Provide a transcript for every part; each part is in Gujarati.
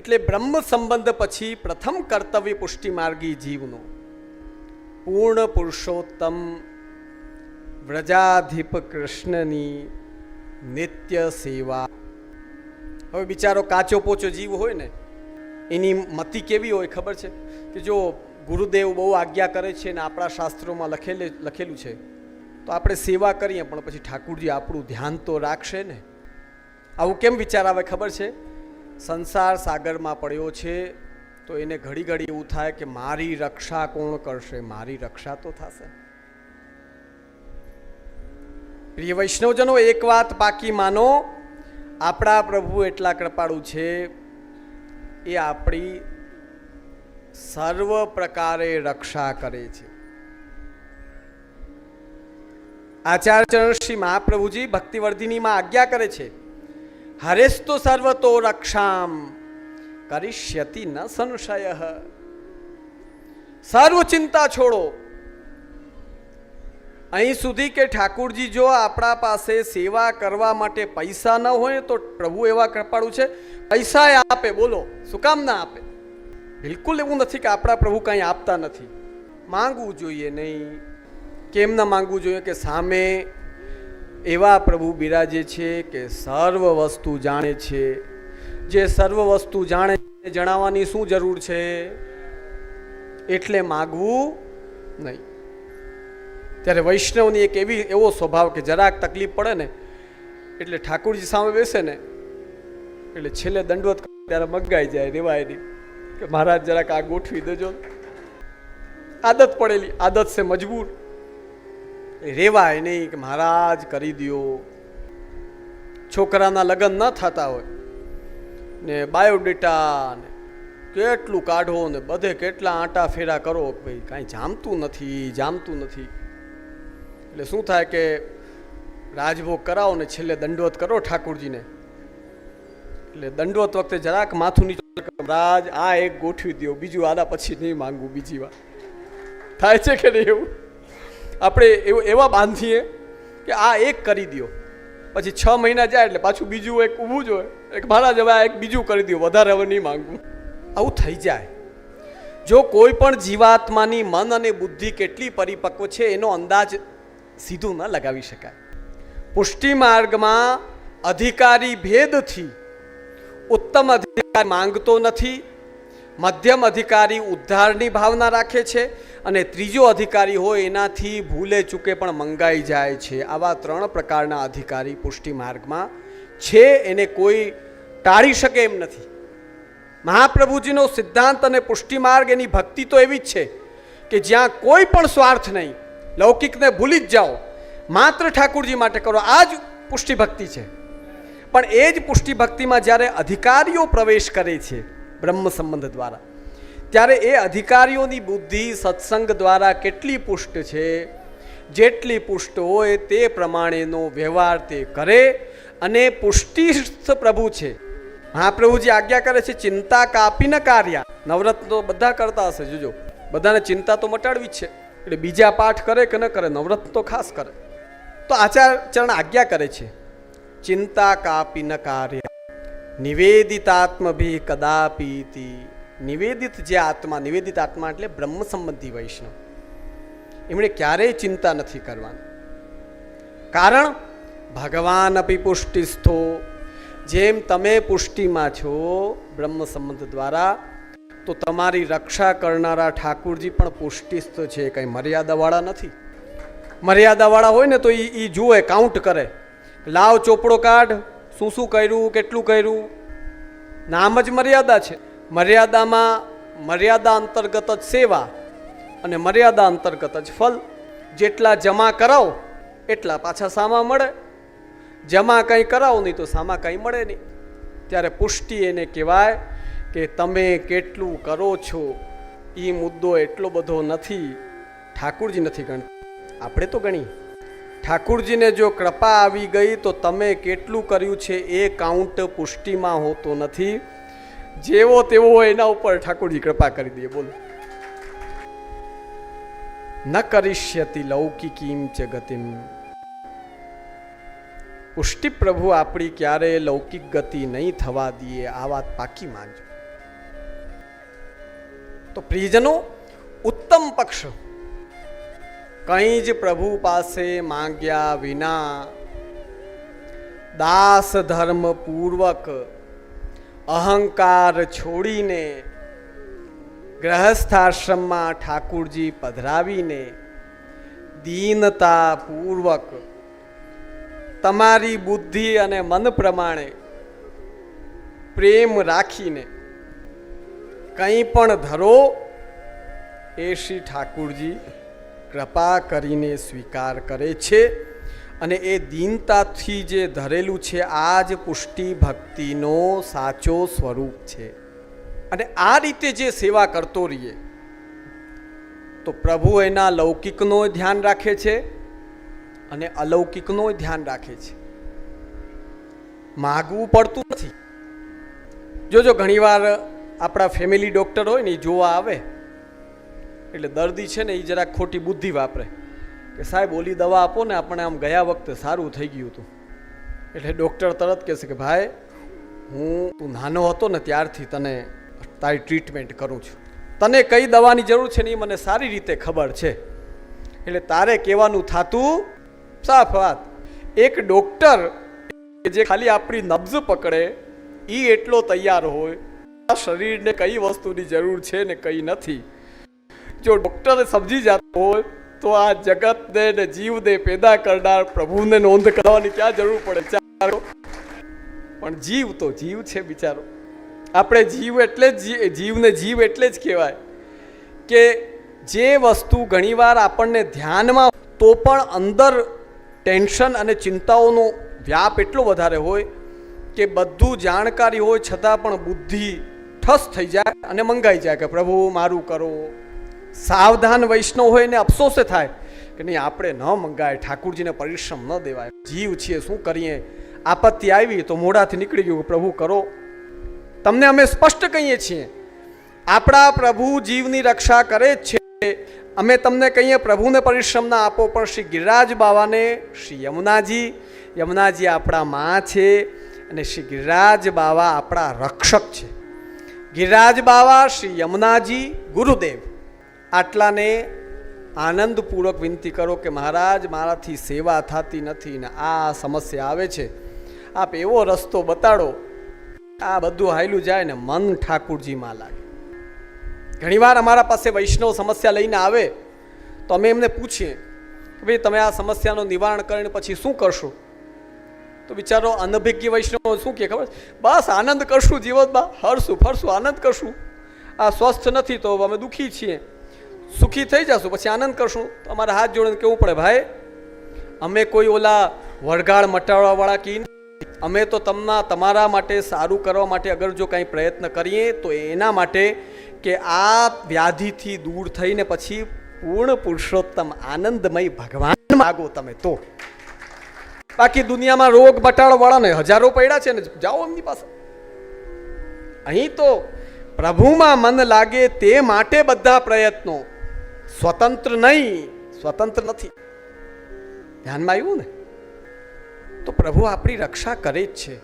એટલે બ્રહ્મ સંબંધ પછી પ્રથમ કર્તવ્ય પુષ્ટિ માર્ગી જીવનો. પૂર્ણ પુરુષોત્તમ, વ્રજાધિપ કૃષ્ણની નિત્ય સેવા. હવે બિચારો કાચો પોચો જીવ હોય ને, એની મતિ કેવી હોય ખબર છે? કે જો ગુરુદેવ બહુ આજ્ઞા કરે છે ને આપણા શાસ્ત્રોમાં લખેલે, લખેલું છે, તો આપણે સેવા કરીએ પણ પછી ઠાકુરજી આપણું ધ્યાન તો રાખશે ને? આવું કેમ વિચાર આવે ખબર છે? સંસાર સાગરમાં પડ્યો છે, તો એને ઘડી ઘડી એવું થાય કે મારી રક્ષા કોણ કરશે? મારી રક્ષા તો થશે. પ્રિય વૈષ્ણવજનો, એક વાત પાકી માનો. આપણા પ્રભુ એટલા કૃપાળુ છે એ આપણી સર્વ પ્રકારે રક્ષા કરે છે. આચાર્ય શ્રી મહાપ્રભુજી ભક્તિવર્ધિનીમાં આજ્ઞા કરે છે હરેસ્તો સર્વતો રક્ષામ કરિષ્યતિ ન સંશય સર્વ ચિંતા છોડો અહીં સુધી કે ઠાકુરજી જો આપણા પાસે સેવા કરવા માટે પૈસા ન હોય તો પ્રભુ એવા કૃપાળુ છે પૈસા એ આપે બોલો શું કામ ના આપે બિલકુલ એવું નથી કે આપણા પ્રભુ કાંઈ આપતા નથી માંગવું જોઈએ નહીં કેમ ન માંગવું જોઈએ કે સામે એવા પ્રભુ બિરાજે છે કે સર્વ વસ્તુ જાણે છે. જે સર્વ વસ્તુ જાણે જણાવવાની શું જરૂર છે? એટલે માગવું નહીં. ત્યારે વૈષ્ણવની એક એવી, એવો સ્વભાવ કે જરાક તકલીફ પડે ને, એટલે ઠાકુરજી સામે બેસે ને, એટલે છેલ્લે દંડવત ત્યારે મગાઈ જાય રેવાય નહીં કે મહારાજ જરાક આ ગોઠવી દેજો. આદત પડેલી, આદત છે મજબૂર. રેવાય નહીં કે મહારાજ કરી દો છોકરાના લગ્ન ન થતા હોય. ને બાયોડેટા ને કેટલું કાઢો ને બધે કેટલા આંટા ફેરા કરો ભાઈ કાંઈ જામતું નથી જામતું નથી. એટલે શું થાય કે રાજભોગ કરાવો ને છેલ્લે દંડવત કરો ઠાકુરજીને. એટલે દંડવત વખતે જરાક માથું નીચે રાજ આ એક ગોઠવી દો બીજું આના પછી નહીં માંગવું બીજી વાર. થાય છે કે નહીં એવું? આપણે એવું બાંધીએ કે આ એક કરી દો પછી છ મહિના જાય એટલે પાછું બીજું એક ઊભું જ હોય. એક મારા આ એક બીજું કરી દો વધારે હવે નહીં માંગવું આવું થઈ જાય. જો કોઈ પણ જીવાત્માની મન અને બુદ્ધિ કેટલી પરિપક્વ છે એનો અંદાજ સીધું ન લગાવી શકાય. પુષ્ટિ માર્ગમાં અધિકારી ભેદથી ઉત્તમ અધિકાર માંગતો નથી મધ્યમ અધિકારી ઉદ્ધારની ભાવના રાખે છે અને ત્રીજો અધિકારી હોય એનાથી ભૂલે ચૂકે પણ મંગાઈ જાય છે. આવા ત્રણ પ્રકારના અધિકારી પુષ્ટિ માર્ગમાં છે, એને કોઈ ટાળી શકે એમ નથી. મહાપ્રભુજીનો સિદ્ધાંત અને પુષ્ટિ માર્ગ એની ભક્તિ તો એવી જ છે કે જ્યાં કોઈ પણ સ્વાર્થ નહીં, લૌકિકને ભૂલી જ જાઓ. માત્ર ઠાકુરજી માટે કરો, આ જ પુષ્ટિ ભક્તિ છે. પણ એ જ પુષ્ટિ ભક્તિમાં જ્યારે અધિકારીઓ પ્રવેશ કરે છે બ્રહ્મ સંબંધ દ્વારા. ત્યારે એ અધિકારીઓની બુદ્ધિ સત્સંગ દ્વારા કેટલી પુષ્ટ છે? જેટલી પુષ્ટ હોય તે પ્રમાણેનો વ્યવહાર તે કરે અને પુષ્ટિસ્થ પ્રભુ છે. મહાપ્રભુજી આજ્ઞા કરે છે, ચિંતા કાપી ન કાર્યા. તો બધા કરતા હશે, જોજો. બધાને ચિંતા તો મટાડવી જ છે. એટલે બીજા પાઠ કરે કે ન કરે, નવરત્ન તો ખાસ કરે. તો આચાર્યચરણ આજ્ઞા કરે છે, ચિંતા કાપી ન કાર્ય. નિવેદિતાત્મભી કદાપીતિ નિવેદિત જે આત્મા નિવેદિત આત્મા એટલે બ્રહ્મ સંબંધી વૈષ્ણવ એમણે ક્યારેય ચિંતા નથી કરવાની કારણ ભગવાન અપી પુષ્ટિસ્થો જેમ તમે પુષ્ટિમાં છો બ્રહ્મ સંબંધ દ્વારા તો તમારી રક્ષા કરનારા ઠાકુરજી પણ પુષ્ટિસ્થ છે કંઈ મર્યાદાવાળા નથી મર્યાદાવાળા હોય ને તો એ જુએ કાઉન્ટ કરે લાવ ચોપડો કાઢ શું શું કર્યું, કેટલું કર્યું? નામ જ મર્યાદા છે. મર્યાદામાં મર્યાદા અંતર્ગત જ સેવા અને મર્યાદા અંતર્ગત જ ફલ. જેટલા જમા કરાવો, એટલા પાછા સામા મળે. જમા કંઈ કરાવો નહીં તો સામા કંઈ મળે નહીં. ત્યારે પુષ્ટિ એને કહેવાય કે તમે કેટલું કરો છો એ મુદ્દો એટલો બધો નથી. ઠાકુરજી નથી ગણતા. આપણે તો ગણી ઠાકુરજીને જો કૃપા આવી ગઈ તો તમે કેટલું કર્યું છે એ કાઉન્ટ પુષ્ટિમાં હોતો નથી. જેવો તેવો એના ઉપર ઠાકુરજી કૃપા કરી દે, બોલો. ન કરિષ્યતિ લૌકિકીમ ચ ગતિમ પુષ્ટિ પ્રભુ આપણી ક્યારે લૌકિક ગતિ નહીં થવા દઈએ, આ વાત પાકી માનજો તો પ્રિયજનો, ઉત્તમ પક્ષ કંઈ જ પ્રભુ પાસે માંગ્યા વિના દાસ ધર્મ પૂર્વક અહંકાર છોડીને ગ્રહસ્થાશ્રમમાં ઠાકુરજી પધરાવીને દીનતાપૂર્વક તમારી બુદ્ધિ અને મન પ્રમાણે પ્રેમ રાખીને કંઈ પણ ધરો એ શ્રી ઠાકુરજી કૃપા કરીને સ્વીકાર કરે છે અને એ દીનતાથી જે ધરેલું છે, આ જ પુષ્ટિ ભક્તિનો સાચો સ્વરૂપ છે. અને આ રીતે જે સેવા કરતો રહીએ, તો પ્રભુ એના લૌકિકનો ધ્યાન રાખે છે અને અલૌકિકનો ધ્યાન રાખે છે. માગવું પડતું નથી. જોજો, ઘણીવાર આપણા ફેમિલી ડૉક્ટર હોય ને એ જોવા આવે એટલે દર્દી છે ને એ જરાક ખોટી બુદ્ધિ વાપરે. કે સાહેબ, ઓલી દવા આપો ને, આપણે આમ ગયા વખતે સારું થઈ ગયું હતું. એટલે ડૉક્ટર તરત કહેશે કે, ભાઈ, હું, તું નાનો હતો ને ત્યારથી તને તારી ટ્રીટમેન્ટ કરું છું. તને કઈ દવાની જરૂર છે ને એ મને સારી રીતે ખબર છે. એટલે તારે કહેવાનું થાતું સાફ વાત. એક ડૉક્ટર જે ખાલી આપણી નબ્જ પકડે એ એટલો તૈયાર હોય. શરીરને કઈ વસ્તુની જરૂર છે ને કઈ નથી. જો ડૉક્ટર સમજી જતો હોય, તો આ જગતને ને જીવને પેદા કરનાર પ્રભુને નોંધ કરવાની ક્યાં જરૂર પડે? ચાલો. પણ જીવ તો જીવ છે બિચારો. આપણે જીવ એટલે જ જીવને જીવ એટલે જ કહેવાય કે જે વસ્તુ ઘણીવાર આપણને ધ્યાનમાં તો પણ અંદર ટેન્શન અને ચિંતાઓનો વ્યાપ એટલો વધારે હોય કે બધું જાણકારી હોય છતાં પણ બુદ્ધિ ઠસ થઈ જાય અને મંગાઈ જાય કે પ્રભુ મારું કરો. સાવધાન વૈષ્ણવ હોય ને અફસોસે થાય કે નહીં, આપણે ન મંગાય, ઠાકુરજીને પરિશ્રમ ન દેવાય. જીવ છીએ, શું કરીએ? આપત્તિ આવી તો મોઢાથી નીકળી ગયું પ્રભુ કરો. તમને અમે સ્પષ્ટ કહીએ છીએ, આપણા પ્રભુ જીવની રક્ષા કરે જ છે. અમે તમને કહીએ, પ્રભુને પરિશ્રમ ના આપો, પણ શ્રી ગિરિરાજ બાવાને, શ્રી યમુનાજી યમુનાજી આપણા માં છે અને શ્રી ગિરિરાજ બાવા આપણા રક્ષક છે. ગિરિરાજ બાવા, શ્રી યમુનાજી, ગુરુદેવ. આટલાને આનંદપૂર્વક વિનંતી કરો કે મહારાજ, મારાથી સેવા થતી નથી ને આ સમસ્યા આવે છે. આપ એવો રસ્તો બતાડો, આ બધું હાયલું જાય ને મન ઠાકુરજીમાં લાગે. ઘણીવાર અમારા પાસે વૈષ્ણવ સમસ્યા લઈને આવે, તો અમે એમને પૂછીએ કે ભાઈ તમે આ સમસ્યાનું નિવારણ કરીને પછી શું કરશો? તો બિચારો અનભિજ્ઞ વૈષ્ણવ શું કહે ખબર? બસ આનંદ કરશું જીવનમાં, હરશું ફરશું, આનંદ કરશું. આ સ્વસ્થ નથી તો અમે દુઃખી છીએ. સુખી થઈ જશું, પછી આનંદ કરશું. તો અમારે હાથ જોડીને કેવું પડે, ભાઈ, અમે કોઈ ઓલા વળગાળ મટાડવાવાળા કી. અમે તો તમને, તમારા માટે સારું કરવા માટે અગર જો કંઈ પ્રયત્ન કરીએ, તો એના માટે કે આ વ્યાધિથી દૂર થઈને પછી પૂર્ણ પુરુષોત્તમ આનંદમય ભગવાન માગો તમે તો. બાકી દુનિયામાં રોગ મટાડવાળાને હજારો પડ્યા છે ને, જાઓ એમની પાસે. અહીં તો પ્રભુમાં મન લાગે તે માટે બધા પ્રયત્નો. સ્વતંત્ર નહીં, સ્વતંત્ર નથી. ધ્યાનમાં આવ્યું ને? તો પ્રભુ આપણી રક્ષા કરે જ છે.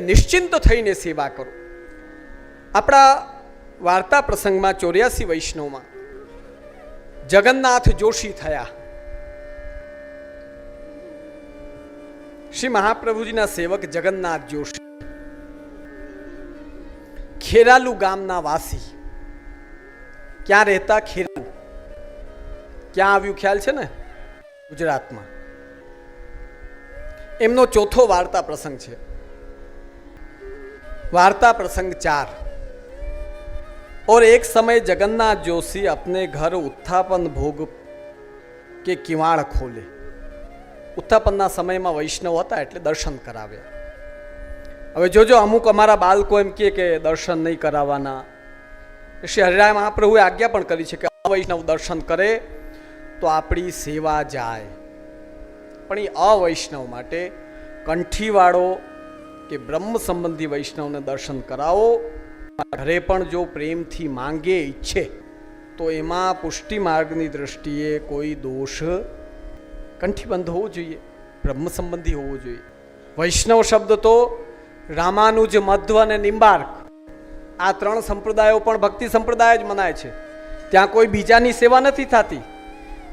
નિશ્ચિંત થઈને સેવા કરો. આપણા વાર્તા પ્રસંગમાં ચોર્યાસી વૈષ્ણવમાં જગન્નાથ જોશી થયા. શ્રી મહાપ્રભુજીના સેવક જગન્નાથ જોશી. ખેરાલુ ગામના વાસી. ક્યાં રહેતા ખેરાલુ? ક્યાં આવ્યું ખ્યાલ છે ને ગુજરાતમાં એમનો ચોથો વાર્તા પ્રસંગ છે वार्ता प्रसंग चार और एक समय जगन्नाथ जोशी अपने घर उत्थापन भोग के કિવાડ ખોલે ઉત્થાપનના સમયમાં વૈષ્ણવ હતા એટલે દર્શન કરાવ્યા હવે જોજો અમુક અમારા બાળકો એમ કહે કે દર્શન નહીં કરાવવાના શ્રી હરિરાય મહાપ્રભુએ આજ્ઞા પણ કરી છે કે અવૈષ્ણવ દર્શન કરે તો આપણી સેવા જાય. પણ એ અવૈષ્ણવ માટે કંઠીવાળો કે બ્રહ્મ સંબંધી વૈષ્ણવને દર્શન કરાવો. ઘરે પણ જો પ્રેમથી માંગે ઈચ્છે, તો એમાં પુષ્ટિ માર્ગની દ્રષ્ટિએ કોઈ દોષ કંઠીબંધ હોવો જોઈએ, બ્રહ્મ સંબંધી હોવો જોઈએ. વૈષ્ણવ શબ્દ તો રામાનુજ, મધ્વ અને નિંબાર્ક, આ ત્રણ સંપ્રદાયો પણ ભક્તિ સંપ્રદાય જ મનાય છે. ત્યાં કોઈ બીજાની સેવા નથી થતી.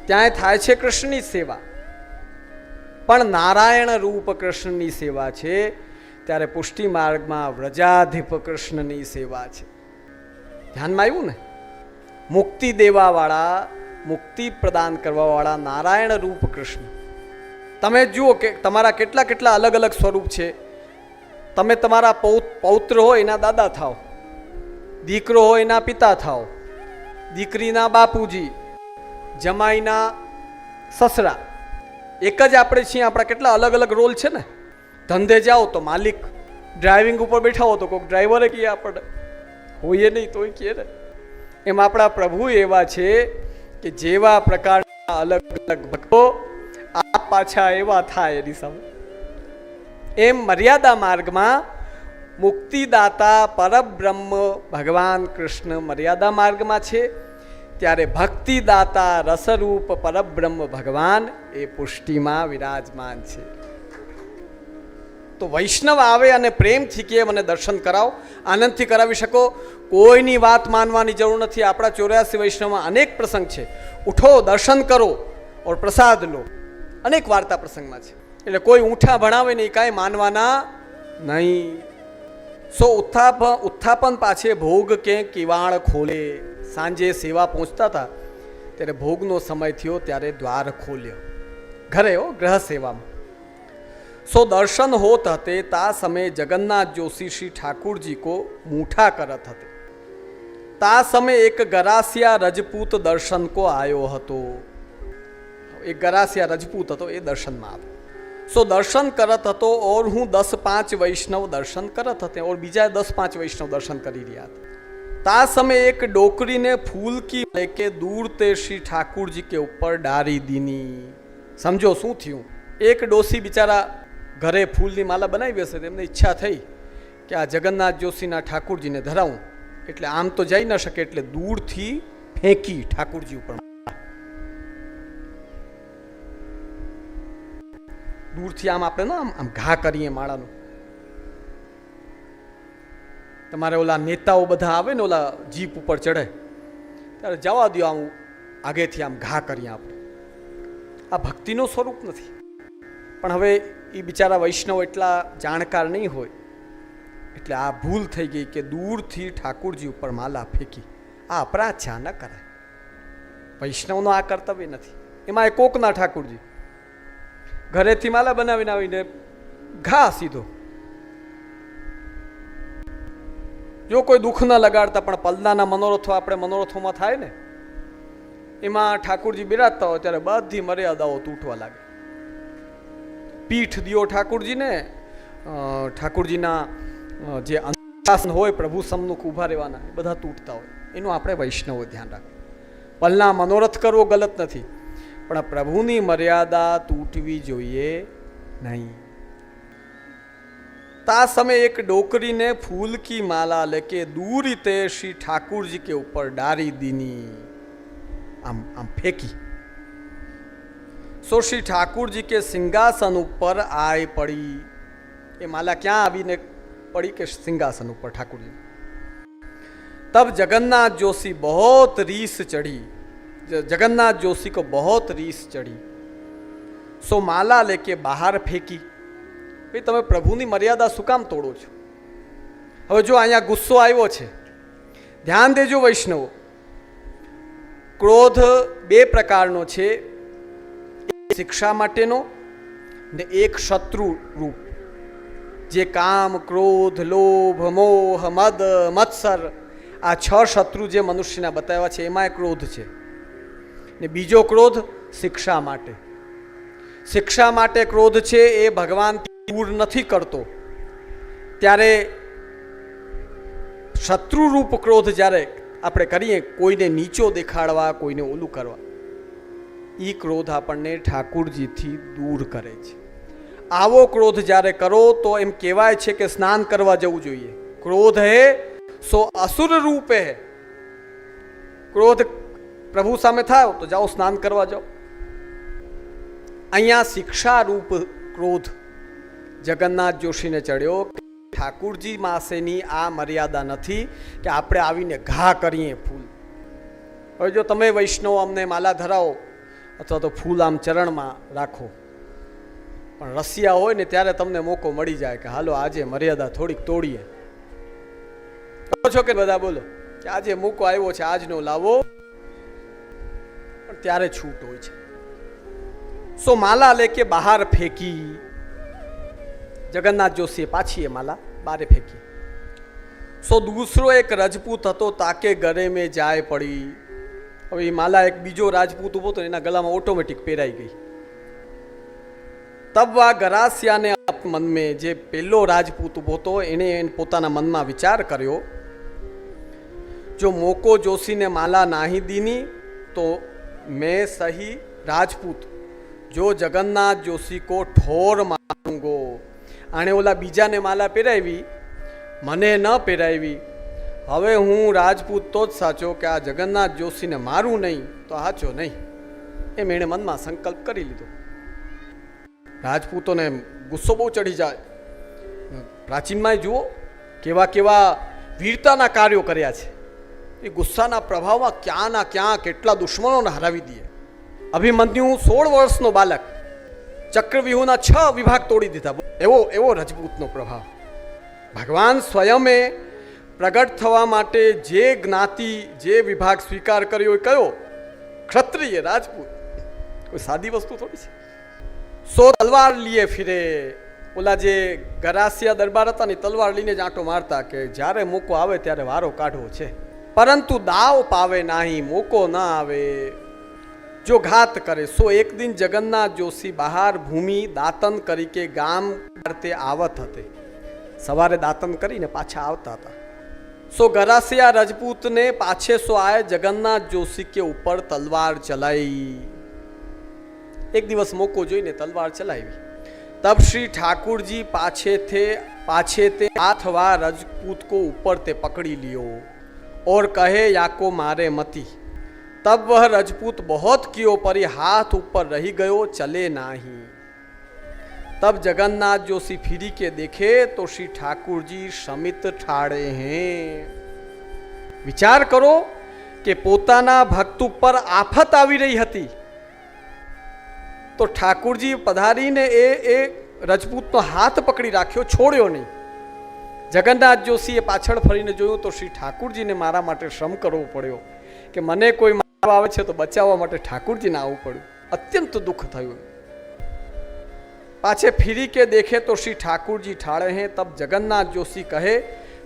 ત્યાં થાય છે કૃષ્ણની સેવા. પણ નારાયણ રૂપ કૃષ્ણની સેવા છે, ત્યારે પુષ્ટિ માર્ગમાં વ્રજાધિપ કૃષ્ણની સેવા છે. ધ્યાનમાં આવ્યું ને? મુક્તિ દેવાવાળા, મુક્તિ પ્રદાન કરવાવાળા નારાયણ રૂપ કૃષ્ણ. તમે જુઓ કે તમારા કેટલા કેટલા અલગ અલગ સ્વરૂપ છે. તમે તમારા પૌત્ર હોય એના દાદા થાઓ. દીકરો હોય એના પિતા થાઓ. દીકરીના બાપુજી જમાઈના સસરા. એક જ આપણે છીએ, આપણા કેટલા અલગ અલગ રોલ છે ને? ધંધે જાઓ તો માલિક, ડ્રાઇવિંગ ઉપર બેઠા હો તો કોઈક ડ્રાઈવરે કહે આપણે હોઈએ નહીં, તોય કહીએ ને. એમ આપણા પ્રભુ એવા છે કે જેવા પ્રકારના અલગ અલગ ભક્તો આ પાછા એવા થાય એની સામે. એમ મર્યાદા માર્ગમાં મુક્તિદાતા પરબ્રહ્મ ભગવાન કૃષ્ણ મર્યાદા માર્ગમાં છે. ત્યારે ભક્તિદાતા રસરૂપ પરબ્રહ્મ ભગવાન એ પુષ્ટિમાં વિરાજમાન છે. તો વૈષ્ણવ આવે અને પ્રેમથી કે મને દર્શન કરાવો, આનંદથી કરાવી શકો. કોઈની વાત માનવાની જરૂર નથી. આપણા ચોર્યાસી વૈષ્ણવમાં અનેક પ્રસંગ છે. ઉઠો, દર્શન કરો ઓર પ્રસાદ લો. અનેક વાર્તા પ્રસંગમાં છે. એટલે કોઈ ઊંઠા ભણાવે નહીં કાંઈ માનવાના નહીં. સો ઉત્થાપ, ઉત્થાપન પાછે ભોગ કે કિવાણ ખોલે. સાંજે સેવા પહોંચતા હતા ત્યારે ભોગનો સમય થયો ત્યારે દ્વાર ખોલ્યો ઘરે હો ગ્રહ સેવામાં सो दर्शन होत हते ता समय जगन्नाथ जोशी श्री ठाकुर जी को मूठा करत हते ता समय एक गरासिया रजपूत दर्शन को आयो હતો એક ગરાસિયા રજપૂત હતો એ દર્શનમાં આવ્યો સો દર્શન કરત હતો ઓર હું દસ પાંચ વૈષ્ણવ દર્શન કરત હતે ઓર બીજા દસ પાંચ વૈષ્ણવ દર્શન કરી રહ્યા હતા તા સમય એક ડોકરીને ફૂલ કી લેકે દૂર તે શ્રી ઠાકુરજી કે ઉપર ડારી દીની. સમજો શું થયું? એક ડોસી બિચારા ઘરે ફૂલની માલા બનાવી હશે તેમને ઈચ્છા થઈ કે આ જગન્નાથ જોશીના ઠાકુરજીને ધરાવું. એટલે આમ તો જઈ ન શકે એટલે દૂરથી ફેંકી ઠાકુરજી ઉપર દૂરથી આમ આપણે ના આમ આમ ઘા કરીએ માળાનું. તમારે ઓલા નેતાઓ બધા આવે ને ઓલા જીપ ઉપર ચડે ત્યારે જવા દો આમ આગેથી આમ ઘા કરીએ આપણે. આ ભક્તિનું સ્વરૂપ નથી. પણ હવે એ બિચારા વૈષ્ણવ એટલા જાણકાર નહીં હોય, એટલે આ ભૂલ થઈ ગઈ કે દૂરથી ઠાકુરજી ઉપર માલા ફેંકી. આ અપરાધ છે, આ ન કરાય. વૈષ્ણવનો આ કર્તવ્ય નથી. એમાં એ કોકના ઠાકુરજી. ઘરેથી માલા બનાવીને આવીને ઘા સીધો. જો કોઈ દુઃખ ન લગાડતા, પણ પલદાના મનોરથો આપણે મનોરથોમાં થાય ને, એમાં ઠાકુરજી બિરાજતા હોય ત્યારે બધી મર્યાદાઓ તૂટવા લાગે. પીઠ દિયો ઠાકુરજીને ઠાકુરજીના જે અનુશાસન હોય, પ્રભુ સમ્મુખ ઊભા રહેવાના, એ બધા તૂટતા હોય. એનું આપણે વૈષ્ણવો ધ્યાન રાખવું. પલના મનોરથ કરવો ગલત નથી, પણ પ્રભુની મર્યાદા તૂટવી જોઈએ નહીં. તા સમયે એક ડોકરીને ફૂલ કી માલા લેકે દૂર તે શ્રી ઠાકુરજી કે ઉપર ડારી દીની. આમ આમ ફેંકી. સો શ્રી ઠાકુરજી કે સિંહાસન ઉપર આય પડી. એ માલા ક્યાં આવીને પડી કે સિંહાસન ઉપર ઠાકુરજી? तब जगन्नाथ जोशी बहुत रीस चढ़ी जगन्नाथ जोशी को बहुत रीस चढ़ी सो माला लेके બહાર ફેંકી. ભાઈ, તમે પ્રભુની મર્યાદા શું કામ તોડો છો? હવે જો અહીંયા ગુસ્સો આવ્યો છે, ધ્યાન દેજો વૈષ્ણવો. ક્રોધ બે પ્રકારનો છે શિક્ષા માટેનો ને એક શત્રુ રૂપ. જે કામ, ક્રોધ, લોભ, મોહ, મદ, મત્સર, આ છ શત્રુ જે મનુષ્યના બતાવ્યા છે એમાં ક્રોધ છે. ને બીજો ક્રોધ શિક્ષા માટે. શિક્ષા માટે ક્રોધ છે, એ ભગવાન દૂર નથી કરતો. ત્યારે શત્રુરૂપ ક્રોધ જ્યારે આપણે કરીએ, કોઈને નીચો દેખાડવા, કોઈને ઓલું કરવા એ ક્રોધ આપણને ઠાકુરજીથી દૂર કરે છે. આવો ક્રોધ જ્યારે કરો, તો એમ કહેવાય છે કે સ્નાન કરવા જવું જોઈએ. ક્રોધ હે, સો અસુર રૂપે હે. ક્રોધ પ્રભુ સામે થાય તો જાઓ સ્નાન કરવા જાઓ. અહીંયા શિક્ષા રૂપ ક્રોધ જગન્નાથ જોશીને ચડ્યો ઠાકુરજી માસેની આ મર્યાદા નથી કે આપણે આવીને ઘા કરીએ ફૂલ. હવે જો તમે વૈષ્ણવ અમને માલા ધરાવો અથવા તો ફૂલ આમ ચરણમાં રાખો. પણ રસિયા હોય ને ત્યારે તમને મોકો મળી જાય કે હાલો આજે મર્યાદા થોડીક તોડીએ. કહો છો કે બધા બોલો? કે આજે મોકો આવ્યો છે, આજનો લાવો. પણ ત્યારે છૂટ હોય છે. સો માલા લેકે બહાર ફેંકી. જગન્નાથ જોશીએ પાછી એ માલા બારે ફેંકી. સો દૂસરો એક રજપૂત હતો, તાકે ગરે મેં જાય પડી. હવે એ માલા એક બીજો રાજપૂત ઊભો હતો એના ગળામાં ઓટોમેટિક પહેરાઈ ગઈ. તબ વા ગરાસિયાને મન મેં જે પહેલો રાજપૂત ઊભો હતો, એણે પોતાના મનમાં વિચાર કર્યો, જો મોકો જોશીને માલા નાહી દીની, તો મેં સહી રાજપૂત, જો જગન્નાથ જોશી કો ઠોર માरूंगो આણે ઓલા બીજાને માલા પહેરાવી, મને ન પહેરાવી. હવે હું રાજપૂત તો જ સાચો કે આ જગન્નાથ જોશીને મારું નહીં, તો સાચો નહીં. એમ એણે મનમાં સંકલ્પ કરી લીધો. રાજપૂતોને ગુસ્સો બહુ ચડી જાય. પ્રાચીનમાં જુઓ, કેવા કેવા વીરતાના કાર્યો કર્યા છે. એ ગુસ્સાના પ્રભાવમાં ક્યાં ના ક્યાં કેટલા દુશ્મનોને હરાવી દે. અભિમન્યુ સોળ વર્ષનો બાલક ચક્રવ્યૂહના છ વિભાગ તોડી દીધા. એવો એવો રજપૂતનો પ્રભાવ. ભગવાન સ્વયંએ પ્રગટ થવા માટે જે જ્ઞાતિ, જે વિભાગ સ્વીકાર કર્યો એ કયો? ક્ષત્રિય રાજપૂત. કોઈ સાદી વસ્તુ થોડી છે? સો તલવાર લીએ ફિરે. ઓલા જે ગરાસિયા દરબાર હતા ને તલવાર લઈને જ આંટો મારતા કે જ્યારે મોકો આવે ત્યારે વારો કાઢવો છે. પરંતુ દાવ પાવે નાહી, મોકો ના આવે. जो घात करे, सो एक दिन जगन्नाथ जोशी बाहर भूमि दातन करी के गाम करते आवत हते। सवारे दातन करी ने पाछा आवता था सो गरासिया रजपूत ने पाछे सो आए जगन्नाथ जोशी के ऊपर तलवार चलाई। एक दिवस मौको जो ने तलवार चलाई तब श्री ठाकुर जी पाछे थे पाछे थे अथवा रजपूत को ऊपर ते पकड़ी लियो और कहे या को मारे मती। तब वह रजपूत बहुत कियो परी हाथ ऊपर रही गयो चले नाही तब जगन्नाथ जोशी फिरी के देखे तो श्री ठाकुर जी समित ઠાળે हैं વિચાર કરો કે પોતાના ભક્ત ઉપર આફત આવી રહી હતી તો ઠાકુરજી પધારીને એ એ રજપૂતનો હાથ પકડી રાખ્યો છોડ્યો નહીં જગન્નાથ જોશીએ પાછળ ફરીને જોયું તો શ્રી ઠાકુરજીને મારા માટે શ્રમ કરવો પડ્યો કે મને કોઈ મારવા આવે છે તો બચાવવા માટે ઠાકુરજીને આવવું પડ્યું. અત્યંત દુઃખ થયું પાછે ફિરી કે દેખે તો શ્રી ठाड़े हैं तब जगन्नाथ जोशी कहे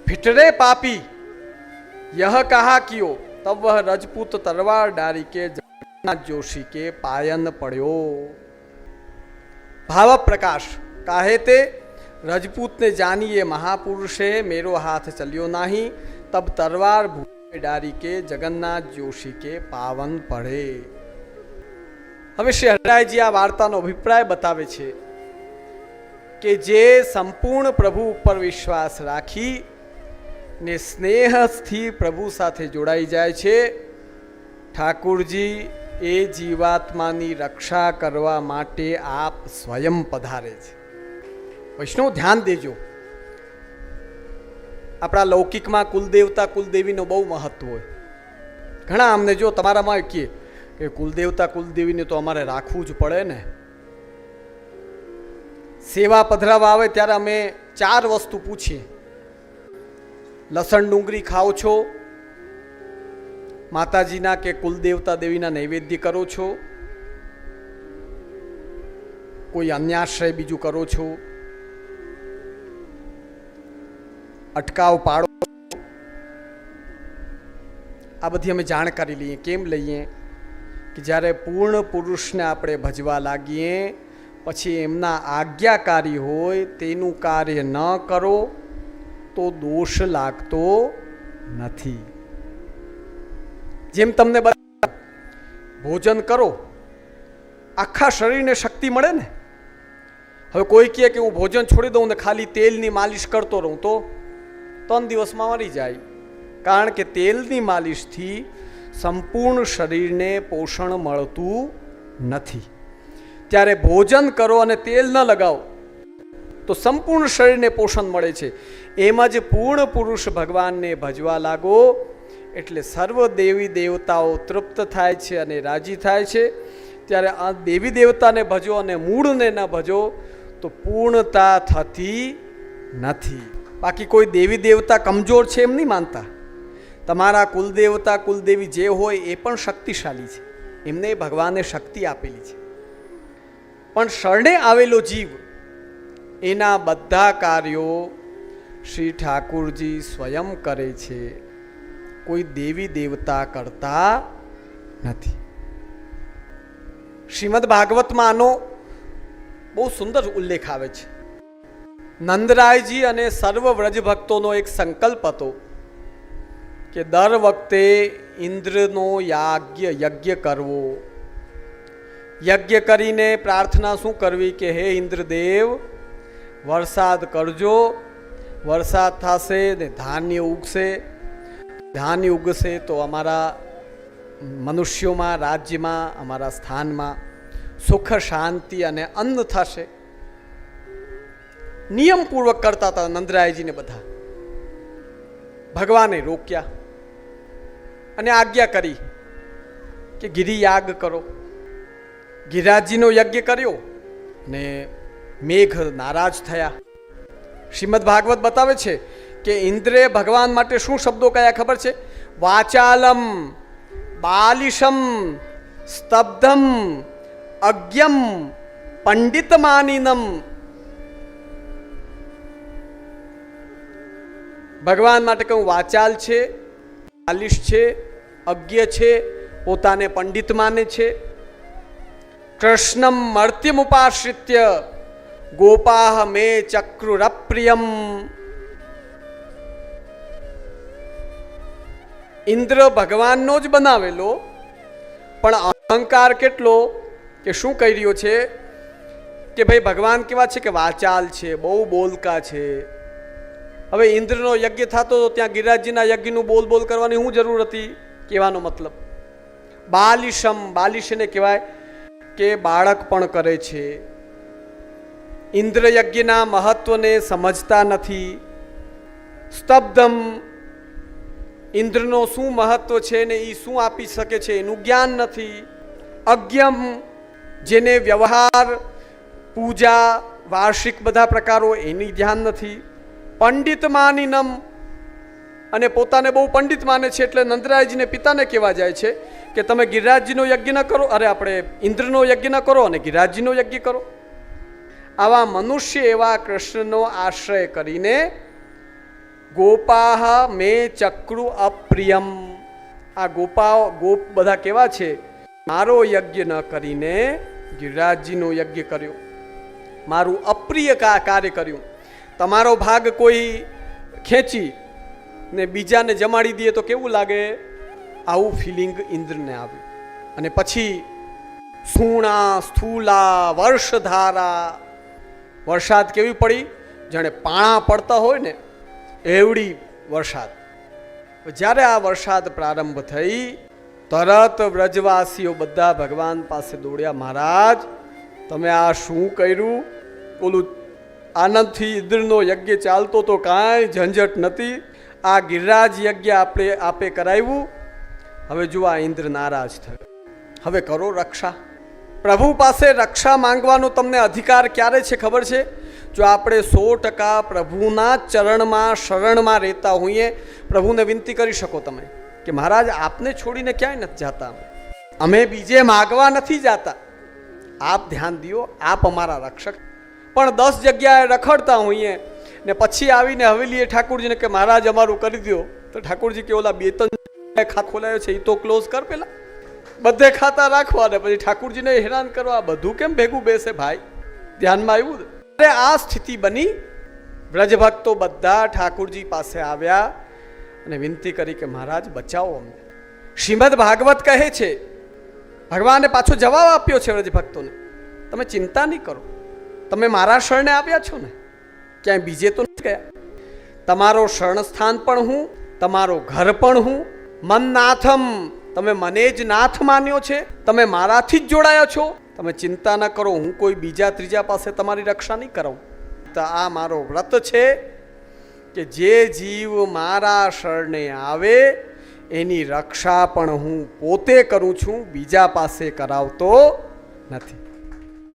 फिटरे पापी यह कहा कियो तब वह रजपूत तलवार डारी के जगन्नाथ जोशी के पायन पड़ो भाव प्रकाश काहे ते रजपूत ने जानी ये महापुरुष है मेरो हाथ चलियो नहीं तब तलवार ડારી કે જગન્નાથ જોશી કે પાવન પડે. હવે શ્રી શહેરાયજી આ વાર્તાનો અભિપ્રાય બતાવે છે કે જે સંપૂર્ણ પ્રભુ ઉપર વિશ્વાસ રાખી ને સ્નેહથી પ્રભુ સાથે જોડાઈ જાય છે, ઠાકુરજી એ જીવાત્માની રક્ષા કરવા માટે આપ સ્વયં પધારે છે. વૈષ્ણવ, ધ્યાન દેજો. આપણા લૌકિકમાં કુલદેવતા, કુલદેવીનો બહુ મહત્વ હોય. ઘણા અમને જો તમારામાં કહે કે કુલદેવતા, કુલદેવીને તો અમારે રાખવું જ પડે ને. સેવા પધરાવા આવે ત્યારે અમે ચાર વસ્તુ પૂછીએ. લસણ ડુંગળી ખાઓ છો? માતાજીના કે કુલદેવતા દેવીના નૈવેદ્ય કરો છો? કોઈ અન્યાશ્રય બીજું કરો છો? અટકાવ પાડો. આ બધી અમે જાણકારી લઈએ, કેમ લઈએ? કે જ્યારે પૂર્ણ પુરુષને આપણે ભજવા લાગીએ, પછી એમના આજ્ઞાકારી હોય, તેનું કાર્ય ન કરો, તો દોષ લાગતો નથી. જેમ તમને ભોજન કરો, આખા શરીરને શક્તિ મળે ને? હવે કોઈ કહે કે હું ભોજન છોડી દઉં ને ખાલી તેલની માલિશ કરતો રહું, તો? ત્રણ દિવસમાં મરી જાય. કારણ કે તેલની માલિશથી સંપૂર્ણ શરીરને પોષણ મળતું નથી. ત્યારે ભોજન કરો અને તેલ ન લગાવો. તો સંપૂર્ણ શરીરને પોષણ મળે છે. એમ જ પૂર્ણ પુરુષ ભગવાનને ભજવા લાગો. એટલે સર્વ દેવી દેવતાઓ તૃપ્ત થાય છે અને રાજી થાય છે. ત્યારે આ દેવી દેવતાને ભજો અને મૂળને ન ભજો તો પૂર્ણતા થતી નથી. બાકી કોઈ દેવી દેવતા કમજોર છે એમ નહીં માનતા. તમારા કુલદેવતા કુલદેવી જે હોય એ પણ શક્તિશાળી છે. એમને ભગવાને શક્તિ આપેલી છે. પણ શરણે આવેલો જીવ, એના બધા કાર્યો શ્રી ઠાકુરજી સ્વયં કરે છે. કોઈ દેવી દેવતા કરતા નથી. શ્રીમદ ભાગવતમાં આનો બહુ સુંદર ઉલ્લેખ આવે છે. નંદરાયજી અને સર્વ વ્રજ ભક્તોનો એક સંકલ્પ હતો કે દર વખતે ઇન્દ્રનો યાજ્ઞ યજ્ઞ કરવો. યજ્ઞ કરીને પ્રાર્થના શું કરવી કે હે ઇન્દ્રદેવ, વરસાદ કરજો, વરસાદ થશે ને ધાન્ય ઉગશે. ધાન્ય ઉગશે તો અમારા મનુષ્યોમાં, રાજ્યમાં, અમારા સ્થાનમાં સુખ, શાંતિ અને અન્ન થશે. નિયમપૂર્વક કરતા હતા નંદરાયજીને બધા. ભગવાને રોક્યા અને આજ્ઞા કરી કે ગિરિયાગ કરો. ગિરિરાજજીનો યજ્ઞ કર્યો ને મેઘ નારાજ થયા. શ્રીમદ ભાગવત બતાવે છે કે ઇન્દ્રે ભગવાન માટે શું શબ્દો કયા ખબર છે? વાચાલમ, બાલિશમ, સ્તબ્ધમ, અજ્ઞમ પંડિત ભગવાન માટે કહું વાચાલ છે? બાલિશ છે? અજ્ઞ છે? પોતાને પંડિત માને છે? કૃષ્ણમ મર્ત્યમ ઉપાશ્રિત્ય ગોપાહ મે ચક્રુરપ્રિયમ. ઇન્દ્ર ભગવાનનો જ બનાવેલો, પણ અહંકાર કેટલો કે શું કહી રહ્યો છે? કે ભાઈ ભગવાન કેવા છે કે વાચાલ છે, બહુ બોલકા છે. હવે ઇન્દ્રનો યજ્ઞ થતો તો ત્યાં ગિરિરાજજીના યજ્ઞનું બોલ બોલ કરવાની શું જરૂર હતી? કહેવાનો મતલબ. બાલિશમ બાલિશને કહેવાય કે બાળક પણ કરે છે. ઇન્દ્રયજ્ઞના મહત્વને સમજતા નથી. સ્તબ્ધમ, ઇન્દ્રનો શું મહત્વ છે ને એ શું આપી શકે છે એનું જ્ઞાન નથી. અજ્ઞમ, જેને વ્યવહાર, પૂજા, વાર્ષિક બધા પ્રકારો એની ધ્યાન નથી. પંડિત માનિનમ અને પોતાને બહુ પંડિત માને છે એટલે નંદરાયજીને પિતાને કહેવા જાય છે કે તમે ગિરિરાજજીનો યજ્ઞ ન કરો. અરે આપણે ઇન્દ્રનો યજ્ઞ ન કરો અને ગિરિરાજજીનો યજ્ઞ કરો. આવા મનુષ્ય એવા કૃષ્ણનો આશ્રય કરીને ગોપાહ મે ચક્રુ અપ્રિયમ. આ ગોપાઓ, ગોપ બધા કેવા છે? મારો યજ્ઞ ન કરીને ગિરિરાજજીનો યજ્ઞ કર્યો. મારું અપ્રિય કાર્ય કર્યું. તમારો ભાગ કોઈ ખેંચી ને બીજાને જમાડી દઈએ તો કેવું લાગે? આવું ફિલિંગ ઇન્દ્રને આવ્યું અને પછી સૂણા, સ્થૂલા, વર્ષધારા, વરસાદ કેવી પડી? જાણે પાણા પડતા હોય ને, એવડી વરસાદ. જ્યારે આ વરસાદ પ્રારંભ થઈ, તરત વ્રજવાસીઓ બધા ભગવાન પાસે દોડ્યા, મહારાજ, તમે આ શું કર્યું? ઓલું આનંદથી ઇન્દ્રનો યજ્ઞ ચાલતો તો કાંઈ ઝંઝટ નથી આ ગિરિરાજ યજ્ઞ આપણે આપે કરાવ્યું. હવે જુઓ આ ઇન્દ્ર નારાજ થયો. હવે કરો રક્ષા. પ્રભુ પાસે રક્ષા માંગવાનો તમને અધિકાર ક્યારે છે ખબર છે? જો આપણે સો ટકા પ્રભુના ચરણમાં, શરણમાં રહેતા હોઈએ, પ્રભુને વિનંતી કરી શકો તમે કે મહારાજ, આપને છોડીને ક્યાંય નથી જતા અમે? અમે બીજે માગવા નથી જાતા. આપ ધ્યાન દો આપ અમારા રક્ષક. પણ દસ જગ્યાએ રખડતા હોઈએ. ને પછી આવીને હવેલીએ ઠાકુરજીને કે મહારાજ અમારું કરી દો તો ઠાકુરજી કે ઓલા બે ત્રણ ખાત ખોલાયો છે એ તો ક્લોઝ કર પેલા. બધે ખાતા રાખવા ને પછી ઠાકુરજીને હેરાન કરવા. બધું કેમ ભેગું બેસે ભાઈ? ધ્યાનમાં આવ્યું અરે આ સ્થિતિ બની. વ્રજભક્તો બધા ઠાકુરજી પાસે આવ્યા અને વિનંતી કરી કે મહારાજ, બચાવો અમને. શ્રીમદ ભાગવત કહે છે, ભગવાને પાછો જવાબ આપ્યો છે વ્રજભક્તોને. તમે ચિંતા નહીં કરો. તમે મારા શરણે આવ્યા છો ને? ક્યાંય બીજે તો નથી ગયા? તમારો શરણ સ્થાન પણ હું, તમારો ઘર પણ હું. મન નાથમ તમે મને જ નાથ માન્યો છે. તમે મારાથી જ જોડાયા છો. તમે ચિંતા ન કરો, હું કોઈ બીજા ત્રીજા પાસે તમારી રક્ષા નહીં કરાવું. તો આ મારો વ્રત છે કે જે જીવ મારા શરણે આવે, એની રક્ષા પણ હું પોતે કરું છું, બીજા પાસે કરાવતો નથી.